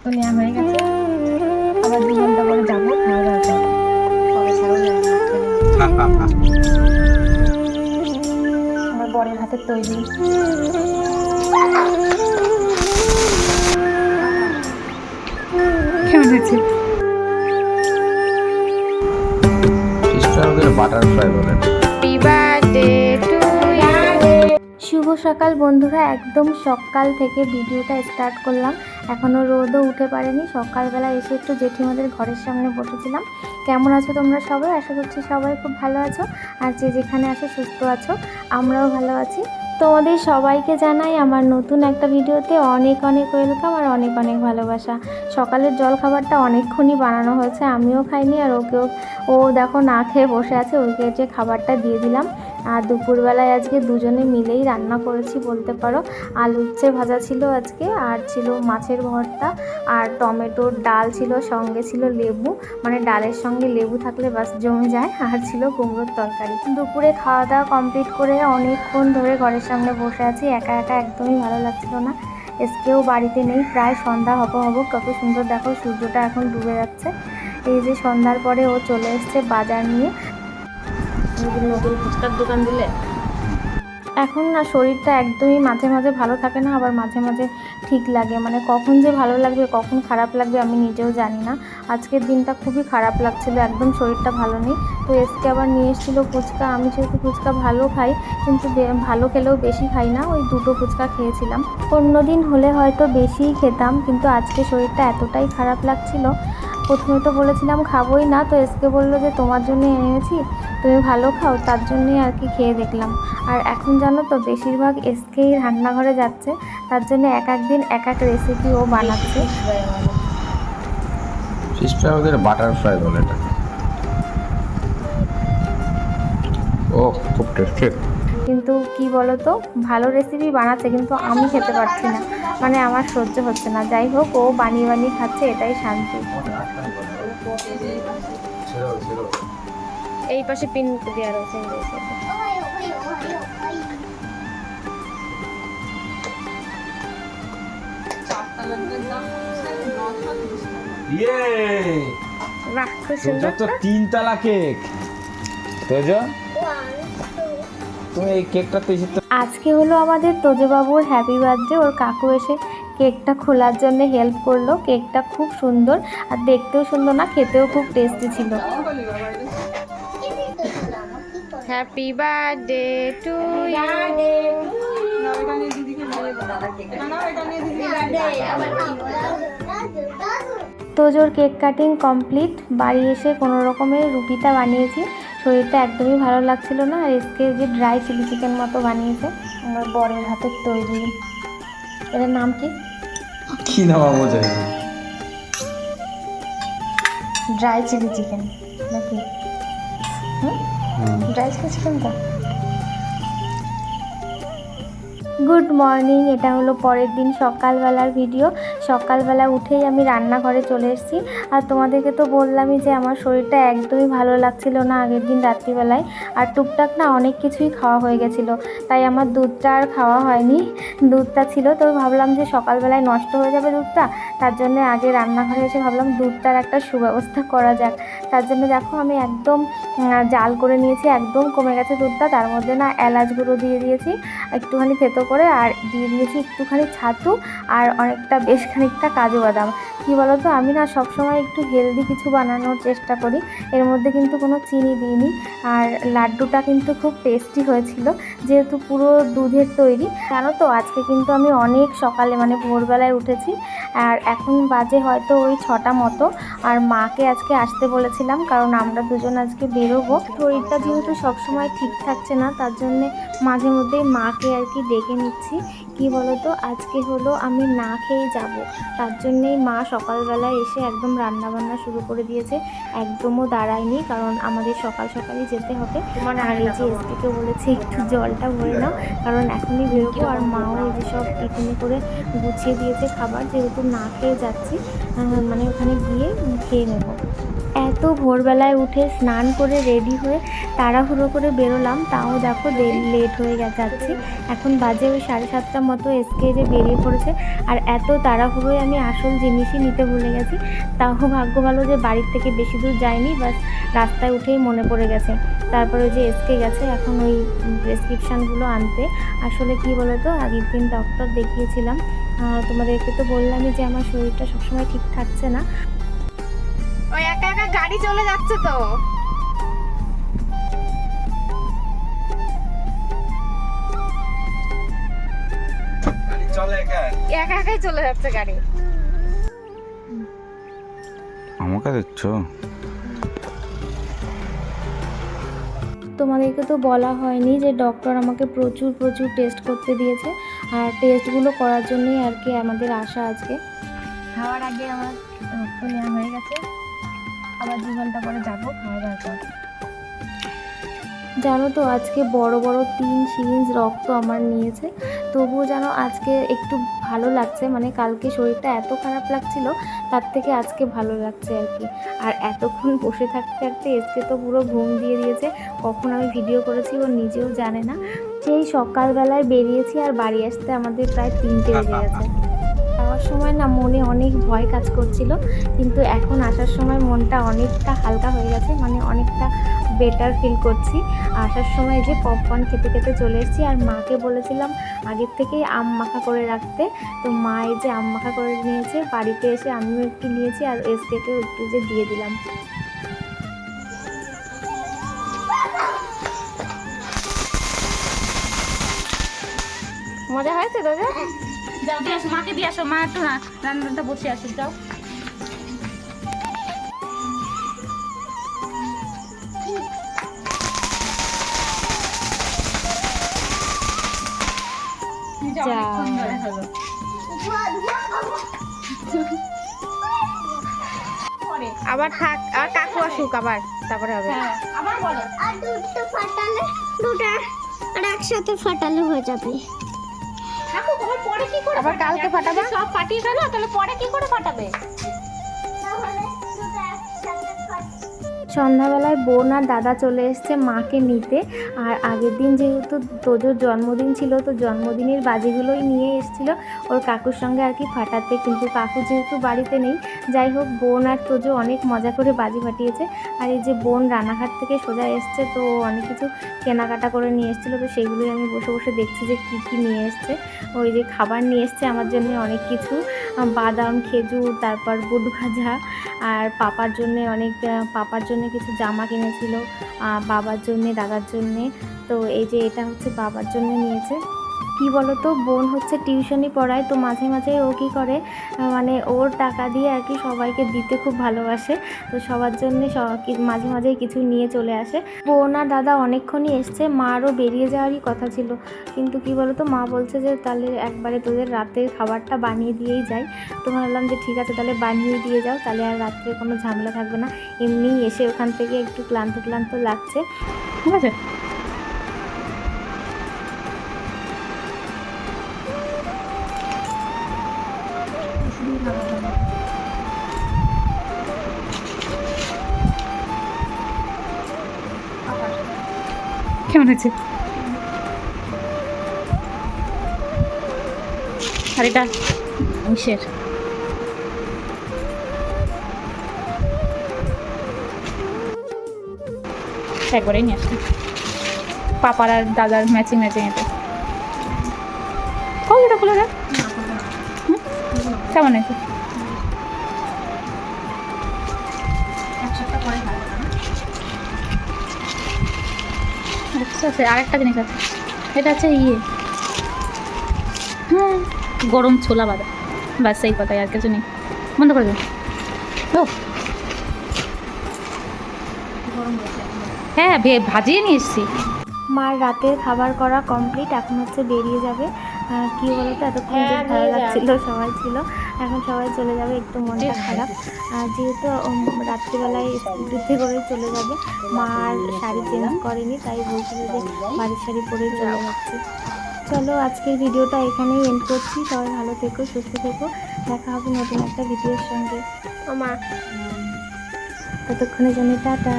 তো নেওয়া হয়ে গেছে। আবার দু ঘণ্টা পরে যাব খাওয়া দাওয়া। আমার বরের হাতের তৈরি। কেমন আছে বাটারফ্লাই বলে। শুভ সকাল বন্ধুরা একদম সকাল থেকে ভিডিওটা স্টার্ট করলাম। এখনও রোদও উঠে পারেনি সকালবেলা এসে একটু জেঠিমাদের ঘরের সামনে বসেছিলাম। কেমন আছো তোমরা সবাই? আশা করছি সবাই খুব ভালো আছো। আর যে যেখানে আছো সুস্থ আছো, আমরাও ভালো আছি। তোমাদের সবাইকে জানাই আমার নতুন একটা ভিডিওতে অনেক অনেক ওয়েলকাম আর অনেক অনেক ভালোবাসা। সকালের জল খাবারটা অনেকক্ষণই বানানো হয়েছে, আমিও খাইনি আর ওকেও ও দেখো না খেয়ে বসে আছে, ওকে যে খাবারটা দিয়ে দিলাম। আর দুপুরবেলায় আজকে দুজনে মিলেই রান্না করেছি, বলতে পারো। আলু উচ্ছে ভাজা ছিল আজকে, আর ছিল মাছের ভর্তা, আর টমেটোর ডাল ছিল, সঙ্গে ছিল লেবু। মানে ডালের সঙ্গে লেবু থাকলে বাস জমে যায়, আর ছিল কুমড়োর তরকারি। দুপুরে খাওয়া দাওয়া কমপ্লিট করে অনেকক্ষণ ধরে ঘরের সামনে বসে আছি, একা একা একদমই ভালো লাগছিল না। এসকেও বাড়িতে নেই, প্রায় সন্ধ্যা হব হব, কত সুন্দর দেখো, সূর্যটা এখন ডুবে যাচ্ছে। এই যে সন্ধ্যার পরে ও চলে এসছে বাজার নিয়ে নতুন ফুচকার দোকান দিলে? এখন না শরীরটা একদমই মাঝে মাঝে ভালো থাকে না, আবার মাঝে মাঝে ঠিক লাগে। মানে কখন যে ভালো লাগবে, কখন খারাপ লাগবে আমি নিজেও জানি না। আজকের দিনটা খুবই খারাপ লাগছিল, একদম শরীরটা ভালো নেই। তো এসকে আবার নিয়ে এসেছিল ফুচকা। আমি যেহেতু ফুচকা ভালো খাই, কিন্তু ভালো খেলেও বেশি খাই না, ওই দুটো ফুচকা খেয়েছিলাম। অন্য দিন হলে হয়তো বেশিই খেতাম, কিন্তু আজকে শরীরটা এতটাই খারাপ লাগছিল। প্রথমে তো বলেছিলাম খাবোই না, তো এসকে বলল যে তোমার জন্য এনেছি। তুমি ভালো খাও তার জন্যই আর কি খেয়ে দেখলাম। আর এখন জানো তো বেশিরভাগ এসকেই রান্নাঘরে যাচ্ছে তার জন্য এক এক দিন এক এক রেসিপি ও বানাচ্ছে। সিস্টার ওদের বাটারফ্লাই বলে এটা ও খুব টেস্টি কিন্তু কি বলো তো ভালো রেসিপি বানাচ্ছে কিন্তু আমি খেতে পারছি না। মানে আমার সহ্য হচ্ছে না। যাই হোক ও বানিয়ে বানিয়ে খাচ্ছে এটাই শান্তি। এই পাশে পিন দেওয়া রয়েছে তিন তালা কেক। তোজ তুমি এই কেকটা তো আজকে হলো আমাদের তোজবাবুর হ্যাপি বার্থডে ওর কাকু এসে কেকটা খোলার জন্য হেল্প করল। কেকটা খুব সুন্দর। আর দেখতেও সুন্দর না খেতেও খুব টেস্টি ছিল। হ্যাপি বার্থডে টু ইউ তোজোর কেক কাটিং কমপ্লিট। বাড়ি এসে কোনো রকমের রুটিটা বানিয়েছি। শরীরটা একদমই ভালো লাগছিল না। আর এসকে যে ড্রাই চিলি চিকেন মতো বানিয়েছে আমার বরের হাতের তৈরি। এটার নাম কি? কি নামা ড্রাই চিলি চিকেন হুম ড্রাই চিলি চিকেন তো গুড মর্নিং এটা হলো পরের দিন সকালবেলার ভিডিও সকালবেলা উঠেই আমি রান্নাঘরে চলে এসেছি। আর তোমাদেরকে তো বললামই যে আমার শরীরটা একদমই ভালো লাগছিল না আগের দিন রাত্রিবেলায়। আর টুকটাক না অনেক কিছুই খাওয়া হয়ে গেছিল। তাই আমার দুধটা আর খাওয়া হয়নি। দুধটা ছিল, তো ভাবলাম যে সকালবেলায় নষ্ট হয়ে যাবে দুধটা। তার জন্য আগে রান্নাঘরে এসে ভাবলাম দুধটার একটা সুব্যবস্থা করা যাক। তার জন্য দেখো আমি একদম জাল করে নিয়েছি, একদম কমে গেছে দুধটা। তার মধ্যে না এলাচ গুঁড়ো দিয়ে দিয়েছি। একটুখানি থেতো করে আর দিয়ে দিয়েছি একটুখানি ছাতু আর অনেকটা বেশ খানিকটা কাজু বাদাম। কী বলো তো আমি না সবসময় একটু হেলদি কিছু বানানোর চেষ্টা করি। এর মধ্যে কিন্তু কোনো চিনি দিইনি। আর লাড্ডুটা কিন্তু খুব টেস্টি হয়েছিল, যেহেতু পুরো দুধের তৈরি। জানো তো, আজকে কিন্তু আমি অনেক সকালে মানে ভোরবেলায় উঠেছি, আর এখন বাজে হয়তো ওই ছটা মতো। আর মাকে আজকে আসতে বলেছিলাম, কারণ আমরা দুজন আজকে বেরোবো। শরীরটা যেহেতু সবসময় ঠিক থাকছে না, তার জন্যে মাঝে মধ্যেই মাকে আর কি ডেকে নিচ্ছি। কি বলতো? আজকে হলো আমি না খেয়ে যাব। তার জন্যেই মা সকালবেলায় এসে একদম রান্না বান্না শুরু করে দিয়েছে। একদমও দাঁড়ায়নি কারণ আমাদের সকাল সকালই যেতে হবে। তোমার আর এই যে এসপিকে বলেছে একটু জলটা ভরে নাও কারণ এখনই বেরোবো আর মাও এই যে সব টিফিনে করে গুছিয়ে দিয়েছে খাবার যেহেতু না খেয়ে যাচ্ছি মানে ওখানে গিয়ে খেয়ে নেব। এত ভোরবেলায় উঠে স্নান করে রেডি হয়ে তাড়াহুড়ো করে বেরোলাম। তাও দেখো লেট হয়ে যাচ্ছে। এখন বাজে ওই সাড়ে সাতটার মতো এসকে যে বেরিয়ে পড়েছে। আর এত তাড়াহুড়োয় আমি আসল জিনিসই নিতে ভুলে গেছি। তাও ভাগ্য ভালো যে বাড়ির থেকে বেশি দূর যায়নি বাস রাস্তায় উঠেই মনে পড়ে গেছে। তারপরে যে এসকে গেছে, এখন ওই প্রেসক্রিপশানগুলো আনতে। আসলে কি বলো তো আগের দিন ডক্টর দেখিয়েছিলাম। তোমাদেরকে তো বললামই যে আমার শরীরটা সবসময় ঠিক থাকছে না। ওই একা গাড়ি চলে যাচ্ছে তো। চলে একা? একা একাই চলে যাচ্ছে গাড়ি। আমাকে দিচ্ছ তোমাদেরকে তো বলা হয়নি যে ডক্টর আমাকে প্রচুর প্রচুর টেস্ট করতে দিয়েছে। আর টেস্টগুলো করার জন্যই আর কি আমাদের আশা আজকে। খাওয়ার আগে আমার রক্ত নেওয়া হয়ে গেছে। আবার দু ঘণ্টা পরে যাব, খাওয়া দাওয়ার পর। জানো তো, আজকে বড় বড় তিন সিরিঞ্জ রক্ত আমার নিয়েছে। তবুও যেন আজকে একটু ভালো লাগছে মানে কালকে শরীরটা এত খারাপ লাগছিল, তার থেকে আজকে ভালো লাগছে আর কি। আর এতক্ষণ বসে থাকতে থাকতে এসকে তো পুরো ঘুম দিয়ে দিয়েছে, কখন আমি ভিডিও করেছি ও নিজেও জানে না। সেই সকালবেলায় বেরিয়েছি আর বাড়ি আসতে আমাদের প্রায় তিনটে বেজে গেছে। যাওয়ার সময় না মনে অনেক ভয় কাজ করছিল, কিন্তু এখন আসার সময় মনটা অনেকটা হালকা হয়ে গেছে মানে অনেকটা বেটার ফিল করছি। আসার সময় যে পপকর্ন খেতে খেতে চলে এসেছি, আর মাকে বলেছিলাম আগের থেকেই আম মাখা করে রাখতে। তো মা এই যে আম মাখা করে নিয়েছে, বাড়িতে এসে আমিও একটু নিয়েছি, আর এসকেকেও একটু যে দিয়ে দিলাম। মজা হয়েছে দাদা যাও দিয়ে আসো মাকে দিয়ে আসো মা একটু রা- রান্নাটা বসে আসো যাও যাও, যা। অনেকক্ষণ ধরে হলো। পরে। আবার থাক আর কাকু আসুক আবার তারপরে হবে হ্যাঁ, আবার বলো আর দুটো ফাটালে দুটো আর একসাথে ফাটালে হয়ে যাবে ঠাকুর তোমার পরে কি করে আবার কালকে ফাটাবে? সব ফাটিয়ে ফেলো তাহলে পরে কি করে ফাটাবে? তাহলে সন্ধ্যাবেলায় বোন আর দাদা চলে এসছে মাকে নিতে। আর আগের দিন যেহেতু তোজোর জন্মদিন ছিল, তো জন্মদিনের বাজিগুলোই নিয়ে এসেছিল। ওর কাকুর সঙ্গে আর কি ফাটাতে, কিন্তু কাকু যেহেতু বাড়িতে নেই, যাই হোক বোন আর তোজো অনেক মজা করে বাজি ফাটিয়েছে। আর এই যে বোন রানাঘাট থেকে সোজা এসছে, তো অনেক কিছু কেনাকাটা করে নিয়ে এসেছিল, তো সেগুলোই আমি বসে বসে দেখছি যে কী কী নিয়ে এসছে। ওই যে খাবার নিয়ে এসছে আমার জন্য অনেক কিছু। বাদাম, খেজুর, তারপর বুট ভাজা। আর পাপার জন্য অনেক পাপার জন্য কিছু জামা কিনেছিল বাবার জন্যে, দাদার জন্যে। তো এই যে এটা হচ্ছে বাবার জন্য নিয়েছে। কি বলো তো বোন হচ্ছে টিউশনই পড়ায়, তো মাঝে মাঝে ও কী করে মানে ওর টাকা দিয়ে আর কি সবাইকে দিতে খুব ভালোবাসে, তো সবার জন্য মাঝে মাঝেই কিছু নিয়ে চলে আসে। বোন আর দাদা অনেকক্ষণই এসছে মারও বেরিয়ে যাওয়ারই কথা ছিল। কিন্তু কি বলো তো মা বলছে যে, তাহলে একবারে তোদের রাতের খাবারটা বানিয়ে দিয়েই যাই। তো ভাবলাম যে, ঠিক আছে, তাহলে বানিয়ে দিয়ে যাও, তাহলে আর রাত্রে কোনো ঝামেলা থাকবে না। এমনিই এসে ওখান থেকে একটু ক্লান্ত ক্লান্ত লাগছে। ঠিক আছে? কেমন হয়েছে? আর এটা ইসের একবারেই নিয়ে আসি পাপার আর দাদার ম্যাচিং ম্যাচিং এটা কই এটা খুলে দেখ কেমন হয়েছে? আচ্ছা আছে আরেকটা জিনিস আছে। এটা আছে ইয়ে। হ্যাঁ গরম ছোলা বাদাম ব্যাস সেই কথাই আর কিছু নেই। বন্ধ করে ও হ্যাঁ ভে ভাজিয়ে নিয়ে এসেছি। মার রাতের খাবার করা কমপ্লিট এখন হচ্ছে বেরিয়ে যাবে। কি বলতো এতক্ষণ হ্যাঁ, ভালো যান। লাগছিল সবাই ছিল। এখন সবাই চলে যাবে একটু মনটা খারাপ। আর যেহেতু রাত্রিবেলায় স্কুটিতে করে চলে যাবে মা আর শাড়ি চেঞ্জ করেনি তাই বলছিল যে বাড়ির শাড়ি পরে চলে যাচ্ছে। চলো আজকের ভিডিওটা এখানেই এন্ড করছি। সবাই ভালো থেকো সুস্থ থেকো। দেখা হবে নতুন একটা ভিডিওর সঙ্গে। ও মা। ততক্ষণে জন্য টাটা।